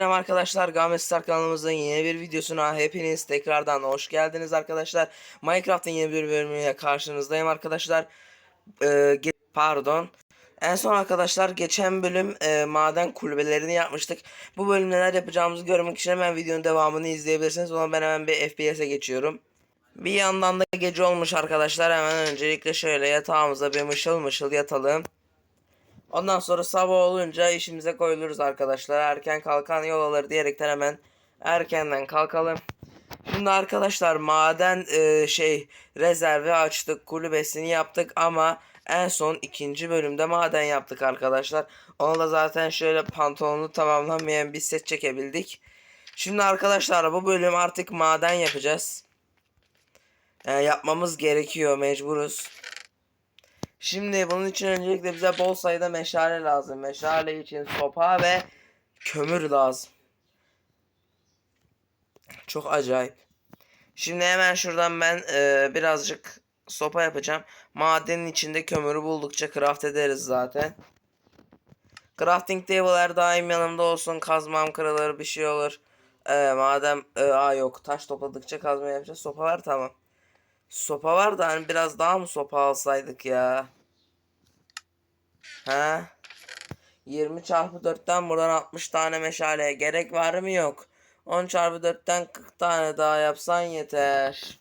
Merhaba arkadaşlar Games Star kanalımızın yeni bir videosuna hepiniz tekrardan hoş geldiniz arkadaşlar. Minecraft'ın yeni bir bölümüyle karşınızdayım arkadaşlar. Ee, pardon. En son arkadaşlar geçen bölüm e, maden kulübelerini yapmıştık. Bu bölüm neler yapacağımızı görmek için hemen videonun devamını izleyebilirsiniz. Ona ben hemen bir FPS'e geçiyorum. Bir yandan da gece olmuş arkadaşlar. Hemen öncelikle şöyle yatağımıza bir mışıl mışıl yatalım. Ondan sonra sabah olunca işimize koyuluruz arkadaşlar. Erken kalkan yol alır diyerekten hemen erkenden kalkalım. Şimdi arkadaşlar maden e, şey rezervi açtık kulübesini yaptık ama en son ikinci bölümde maden yaptık arkadaşlar. Ona da zaten şöyle pantolonu tamamlanmayan bir set çekebildik. Şimdi arkadaşlar bu bölüm artık maden yapacağız. E, yapmamız gerekiyor mecburuz. Şimdi bunun için öncelikle bize bol sayıda meşale lazım. Meşale için sopa ve kömür lazım. Çok acayip. Şimdi hemen şuradan ben e, birazcık sopa yapacağım. Madenin içinde kömürü buldukça craft ederiz zaten. Crafting table'lar daim yanımda olsun. Kazmam kırılır bir şey olur. E, madem e, aa yok taş topladıkça kazma yapacağız. Sopa var tamam. Sopa var da hani biraz daha mı sopa alsaydık ya? Ha? 20 çarpı 4'ten buradan 60 tane meşaleye gerek var mı yok. 10 çarpı 4'ten 40 tane daha yapsan yeter.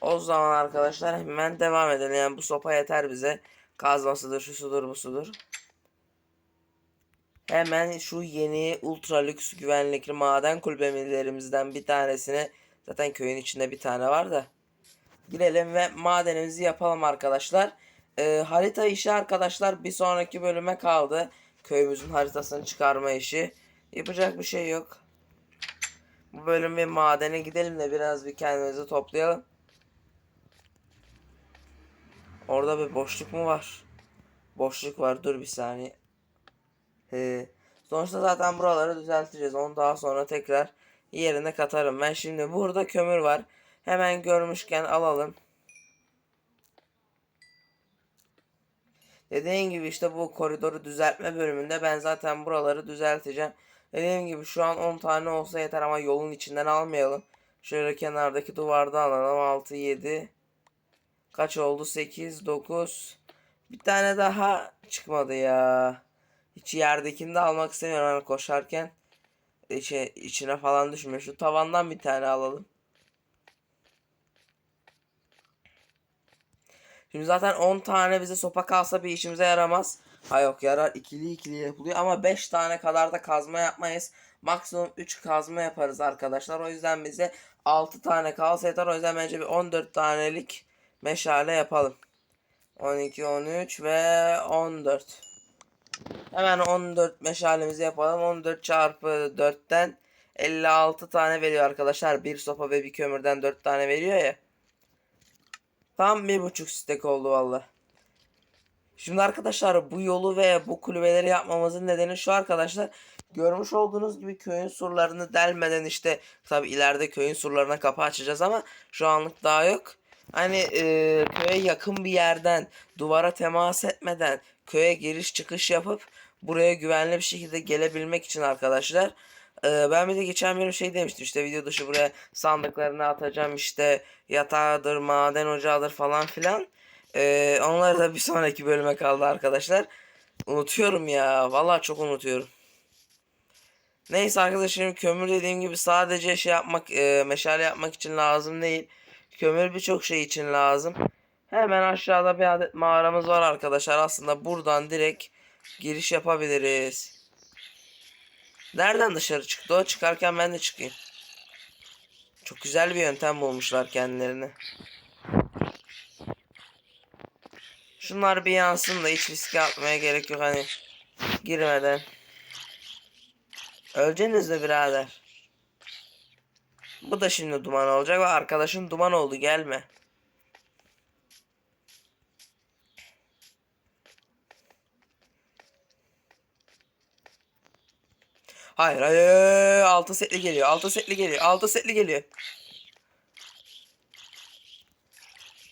O zaman arkadaşlar hemen devam edelim. Yani bu sopa yeter bize. Kazmasıdır, şu sudur, bu sudur. Hemen şu yeni ultra lüks güvenlikli maden kulübelerimizden bir tanesine zaten köyün içinde bir tane var da girelim ve madenimizi yapalım arkadaşlar. Ee, harita işi arkadaşlar bir sonraki bölüme kaldı. Köyümüzün haritasını çıkarma işi. Yapacak bir şey yok. Bu bölüm bir madene gidelim de biraz bir kendimizi toplayalım. Orada bir boşluk mu var? Boşluk var. Dur bir saniye. He. Sonuçta zaten buraları düzelteceğiz. Onu daha sonra tekrar yerine katarım. Ben şimdi burada kömür var. Hemen görmüşken alalım. Dediğim gibi işte bu koridoru düzeltme bölümünde ben zaten buraları düzelteceğim. Dediğim gibi şu an 10 tane olsa yeter ama yolun içinden almayalım. Şöyle kenardaki duvarda alalım. 6, 7. Kaç oldu? 8, 9. Bir tane daha çıkmadı ya. Hiç yerdekini de almak istemiyorum hani koşarken. İçe, içine falan düşmüyor. Şu tavandan bir tane alalım. Şimdi zaten 10 tane bize sopa kalsa bir işimize yaramaz. Ha yok yarar ikili ikili yapılıyor ama 5 tane kadar da kazma yapmayız. Maksimum 3 kazma yaparız arkadaşlar. O yüzden bize 6 tane kalsa yeter. O yüzden bence bir 14 tanelik meşale yapalım. 12, 13 ve 14. Hemen 14 meşalemizi yapalım. 14 çarpı 4'ten 56 tane veriyor arkadaşlar. Bir sopa ve bir kömürden 4 tane veriyor ya. Tam bir buçuk stek oldu valla. Şimdi arkadaşlar bu yolu ve bu kulübeleri yapmamızın nedeni şu arkadaşlar. Görmüş olduğunuz gibi köyün surlarını delmeden işte tabi ileride köyün surlarına kapı açacağız ama şu anlık daha yok. Hani e, köye yakın bir yerden duvara temas etmeden köye giriş çıkış yapıp buraya güvenli bir şekilde gelebilmek için arkadaşlar. E, ben bir de geçen bir şey demiştim işte video dışı buraya sandıklarını atacağım işte yatağıdır maden ocağıdır falan filan. E, onları da bir sonraki bölüme kaldı arkadaşlar. Unutuyorum ya vallahi çok unutuyorum. Neyse arkadaşlar kömür dediğim gibi sadece şey yapmak e, meşale yapmak için lazım değil. Kömür birçok şey için lazım. Hemen aşağıda bir adet mağaramız var arkadaşlar. Aslında buradan direkt giriş yapabiliriz. Nereden dışarı çıktı o? Çıkarken ben de çıkayım. Çok güzel bir yöntem bulmuşlar kendilerini. Şunlar bir yansın da hiç riske atmaya gerek yok hani girmeden. Öleceğiniz de birader. Bu da şimdi duman olacak ve arkadaşın duman oldu gelme. Hayır hayır altı setli geliyor altı setli geliyor altı setli geliyor.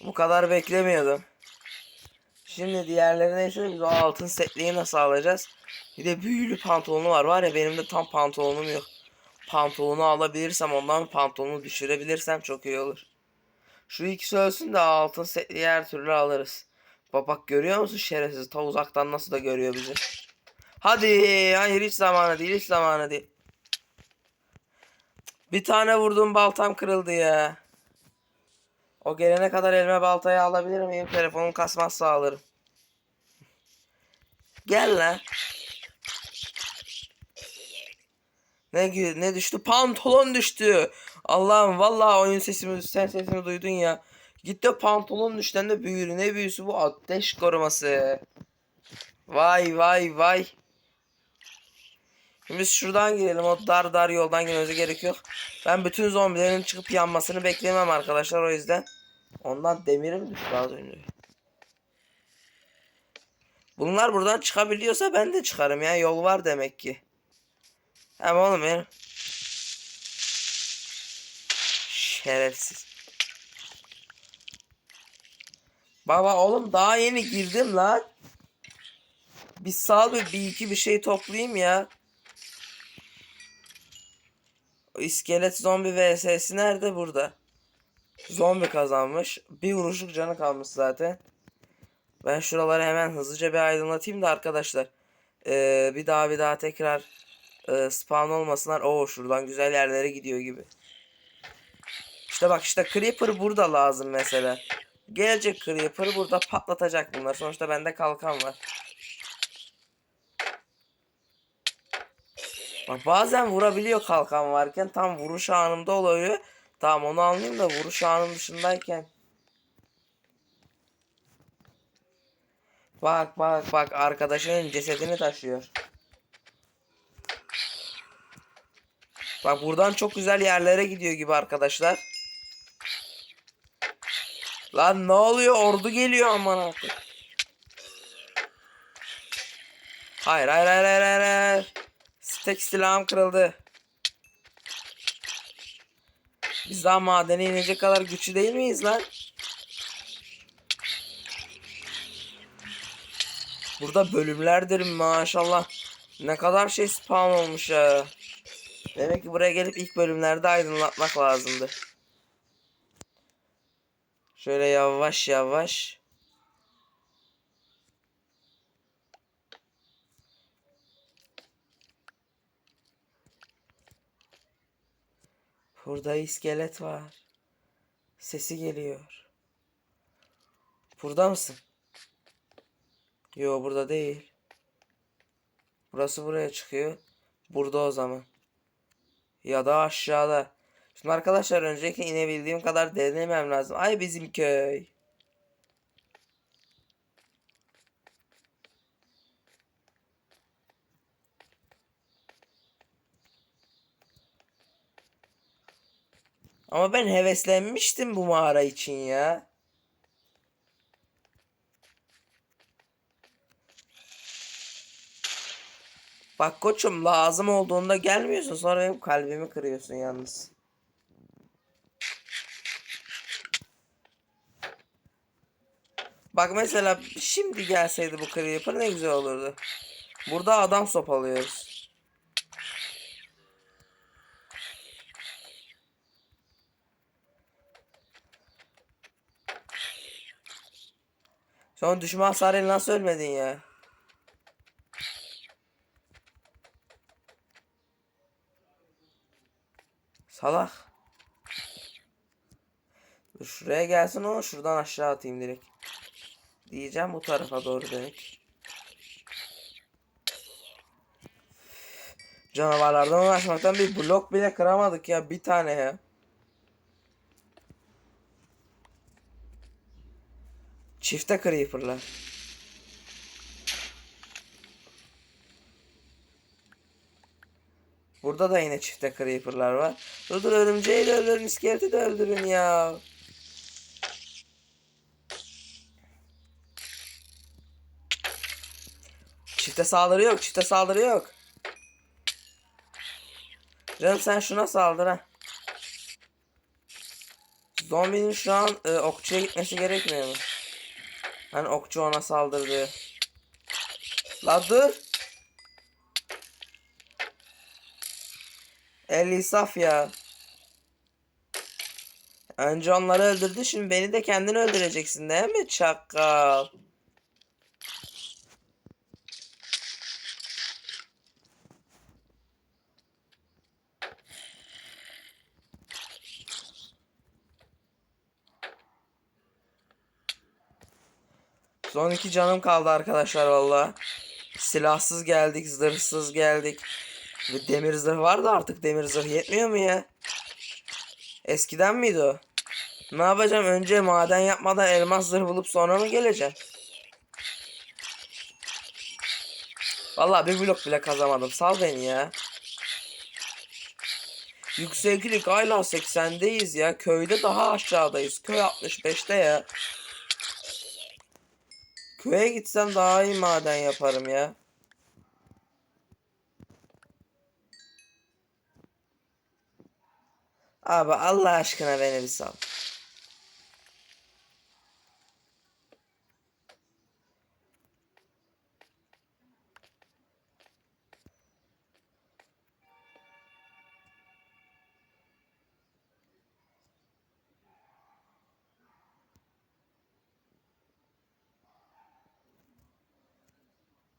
Bu kadar beklemiyordum. Şimdi diğerleri neyse biz o altın setliği nasıl alacağız? Bir de büyülü pantolonu var. Var ya benim de tam pantolonum yok. Pantolonu alabilirsem ondan pantolonu düşürebilirsem çok iyi olur. Şu ikisi ölsün de altın setli her türlü alırız. Bak bak görüyor musun şerefsiz? Ta uzaktan nasıl da görüyor bizi. Hadi hayır hiç zamanı değil hiç zamanı değil. Bir tane vurdum baltam kırıldı ya. O gelene kadar elime baltayı alabilir miyim? Telefonum kasmazsa alırım. Gel lan. Ne ne düştü? Pantolon düştü. Allah'ım vallahi oyun sesimi sen sesimi duydun ya. Gitti pantolon düştü hem de büyülü. Ne büyüsü bu? Ateş koruması. Vay vay vay. Şimdi şuradan girelim. O dar dar yoldan girmemize gerek yok. Ben bütün zombilerin çıkıp yanmasını beklemem arkadaşlar o yüzden. Ondan demirim düştü az önce. Bunlar buradan çıkabiliyorsa ben de çıkarım ya. Yol var demek ki. Hem oğlum benim. Şerefsiz. Baba oğlum daha yeni girdim lan. Bir sal bir iki bir şey toplayayım ya. O iskelet zombi vs'si nerede burada? Zombi kazanmış. Bir vuruşluk canı kalmış zaten. Ben şuraları hemen hızlıca bir aydınlatayım da arkadaşlar. Ee, bir daha bir daha tekrar e, spawn olmasınlar. Oo şuradan güzel yerlere gidiyor gibi. İşte bak işte Creeper burada lazım mesela. Gelecek Creeper burada patlatacak bunlar. Sonuçta bende kalkan var. Bak bazen vurabiliyor kalkan varken tam vuruş anımda oluyor. Tamam onu anlayayım da vuruş anım dışındayken. Bak bak bak arkadaşının cesedini taşıyor. Bak buradan çok güzel yerlere gidiyor gibi arkadaşlar. Lan ne oluyor? Ordu geliyor aman artık. Hayır hayır hayır hayır hayır. Tek silahım kırıldı. Biz daha madene inecek kadar güçlü değil miyiz lan? Burada bölümlerdir maşallah. Ne kadar şey spawn olmuş ya. Demek ki buraya gelip ilk bölümlerde aydınlatmak lazımdı. Şöyle yavaş yavaş. Burada iskelet var. Sesi geliyor. Burada mısın? Yo burada değil. Burası buraya çıkıyor. Burada o zaman. Ya da aşağıda. Şimdi arkadaşlar öncelikle inebildiğim kadar denemem lazım. Ay bizim köy. Ama ben heveslenmiştim bu mağara için ya. Bak koçum lazım olduğunda gelmiyorsun sonra benim kalbimi kırıyorsun yalnız. Bak mesela şimdi gelseydi bu creeper ne güzel olurdu. Burada adam sopalıyoruz. Son düşman hasarıyla nasıl ölmedin ya? Salak. Dur şuraya gelsin o şuradan aşağı atayım direkt. Diyeceğim bu tarafa doğru demek. Canavarlardan uğraşmaktan bir blok bile kıramadık ya bir tane ya. Çifte creeper'lar. Burada da yine çifte creeper'lar var. Dur dur örümceği de öldürün, iskeleti de öldürün ya. Çifte saldırı yok, çifte saldırı yok. Canım sen şuna saldır ha. Zombinin şu an e, okçuya gitmesi gerekmiyor mu? Lan okçu ona saldırdı. La dur. Eli saf ya. Önce onları öldürdü şimdi beni de kendini öldüreceksin değil mi çakal? Son iki canım kaldı arkadaşlar valla. Silahsız geldik, zırhsız geldik. Ve demir zırh vardı artık demir zırh yetmiyor mu ya? Eskiden miydi o? Ne yapacağım? Önce maden yapmadan elmas zırh bulup sonra mı geleceğim? Vallahi bir blok bile kazamadım. Sal beni ya. Yükseklik hala 80'deyiz ya. Köyde daha aşağıdayız. Köy 65'te ya. Köye gitsem daha iyi maden yaparım ya. Abi Allah aşkına beni bir sal.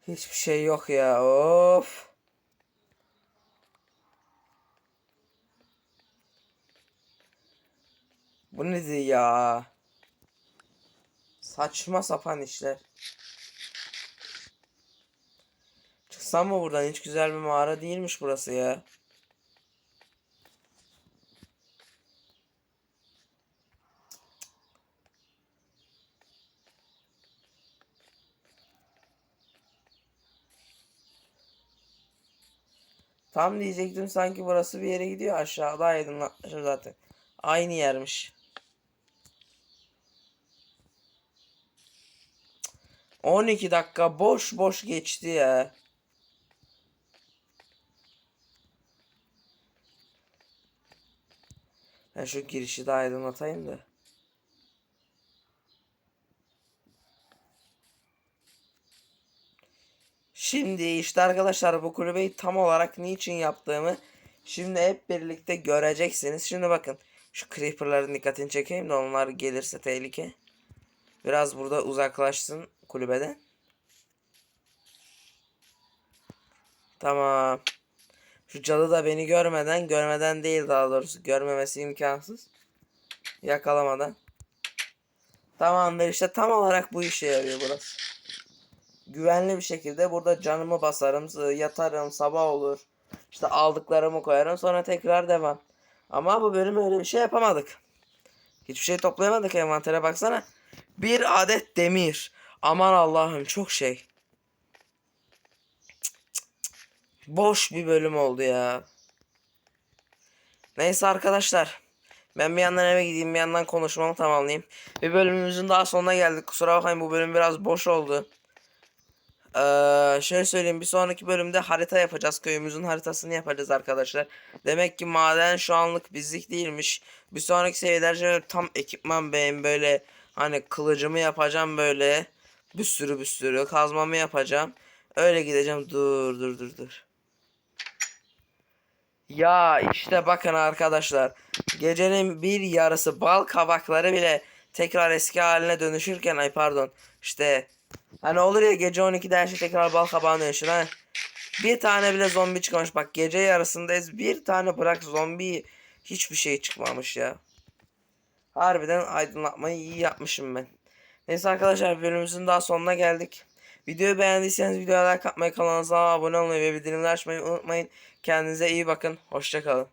Hiçbir şey yok ya. Of. Bu nedir ya? Saçma sapan işler. Çıksam mı buradan? Hiç güzel bir mağara değilmiş burası ya. Tam diyecektim sanki burası bir yere gidiyor. Aşağıda aydınlatmışım zaten. Aynı yermiş. 12 dakika boş boş geçti ya. Ben şu girişi de aydınlatayım da. Şimdi işte arkadaşlar bu kulübeyi tam olarak niçin yaptığımı şimdi hep birlikte göreceksiniz. Şimdi bakın şu creeperların dikkatini çekeyim de onlar gelirse tehlike. Biraz burada uzaklaşsın kulübeden. Tamam. Şu cadı da beni görmeden, görmeden değil daha doğrusu görmemesi imkansız. Yakalamadan. Tamamdır işte tam olarak bu işe yarıyor burası. Güvenli bir şekilde burada canımı basarım, yatarım, sabah olur. İşte aldıklarımı koyarım sonra tekrar devam. Ama bu bölüm öyle bir şey yapamadık. Hiçbir şey toplayamadık envantere baksana. Bir adet demir. Aman Allah'ım çok şey. Boş bir bölüm oldu ya. Neyse arkadaşlar. Ben bir yandan eve gideyim bir yandan konuşmamı tamamlayayım. Bir bölümümüzün daha sonuna geldik. Kusura bakmayın bu bölüm biraz boş oldu. Ee, şöyle söyleyeyim bir sonraki bölümde harita yapacağız. Köyümüzün haritasını yapacağız arkadaşlar. Demek ki maden şu anlık bizlik değilmiş. Bir sonraki seviyelerde şöyle tam ekipman benim böyle hani kılıcımı yapacağım böyle. Bir sürü bir sürü kazmamı yapacağım. Öyle gideceğim. Dur dur dur dur. Ya işte bakın arkadaşlar. Gecenin bir yarısı bal kabakları bile tekrar eski haline dönüşürken ay pardon işte hani olur ya gece 12'de her şey tekrar bal kabağına dönüşür ha. Bir tane bile zombi çıkmamış bak gece yarısındayız bir tane bırak zombi hiçbir şey çıkmamış ya. Harbiden aydınlatmayı iyi yapmışım ben. Neyse arkadaşlar bölümümüzün daha sonuna geldik. Videoyu beğendiyseniz videoya like atmayı, kanalımıza abone olmayı ve bildirimleri açmayı unutmayın. Kendinize iyi bakın. Hoşçakalın.